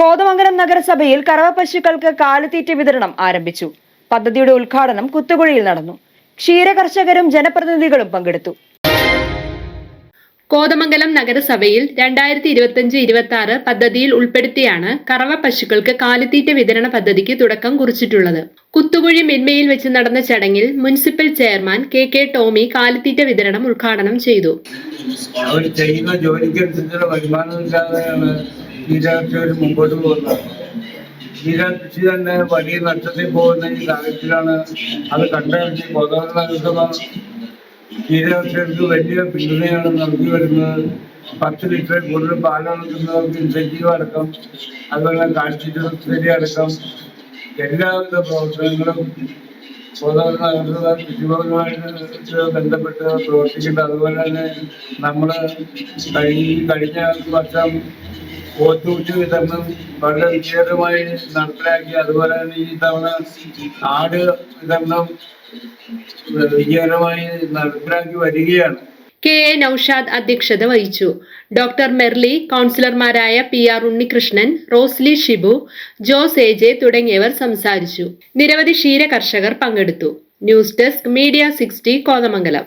കോതമംഗലം നഗരസഭയിൽ കറവ പശുക്കൾക്ക് കാലിത്തീറ്റ വിതരണം ആരംഭിച്ചു. പദ്ധതിയുടെ ഉദ്ഘാടനം കുത്തുകുഴിയിൽ നടന്നു. ക്ഷീരകർഷകരും ജനപ്രതിനിധികളും പങ്കെടുത്തു. കോതമംഗലം നഗരസഭയിൽ രണ്ടായിരത്തി ഇരുപത്തിയഞ്ച് ഇരുപത്തി ആറ് പദ്ധതിയിൽ ഉൾപ്പെടുത്തിയാണ് കറവ പശുക്കൾക്ക് കാലിത്തീറ്റ വിതരണ പദ്ധതിക്ക് തുടക്കം കുറിച്ചിട്ടുള്ളത്. കുത്തുകുഴി മിന്മയിൽ വെച്ച് നടന്ന ചടങ്ങിൽ municipal chairman K K Tomy കാലിത്തീറ്റ വിതരണം ഉദ്ഘാടനം ചെയ്തു. അവർ ചെയ്യുന്ന ജോലിക്കനുസരിച്ചുള്ള വരുമാനമില്ലാതെയാണ് തീരാകർഷകർ മുമ്പോട്ട് പോകുന്നത്. ഈരാത്രി തന്നെ വലിയ നഷ്ടത്തിൽ പോകുന്ന ഈ സാഹചര്യത്തിലാണ് അത് കണ്ടറിഞ്ഞ് ബോധവൽക്കരണ തീരാകർഷകർക്ക് വലിയ പിന്തുണയാണ് നൽകി വരുന്നത്. പത്ത് ലിറ്റർ കൂടുതൽ പാലുകൾക്ക് ഇൻസെന്റീവ് അടക്കം അതുപോലെ കാർഷിക അടക്കം എല്ലാവിധ പ്രവർത്തനങ്ങളും കൃഷിഭവനുമായിട്ട് ബന്ധപ്പെട്ട് പ്രവർത്തിക്കുന്നുണ്ട്. അതുപോലെ തന്നെ കഴിഞ്ഞ കഴിഞ്ഞ വർഷം പോത്തൂറ്റ് വിതരണം വളരെ വിജയകരമായി നടപ്പിലാക്കി. അതുപോലെ തന്നെ ഈ തവണ ആട് വിതരണം വിജയകരമായി നടപ്പിലാക്കി വരികയാണ്. കെ എ നൌഷാദ് അധ്യക്ഷത വഹിച്ചു. ഡോക്ടർ മെർലി കൗൺസിലർമാരായ P R Unnikrishnan Rosly Shibu Jose A J തുടങ്ങിയവർ സംസാരിച്ചു. നിരവധി ക്ഷീര കർഷകർ പങ്കെടുത്തു. News desk media sixty Kothamangalam.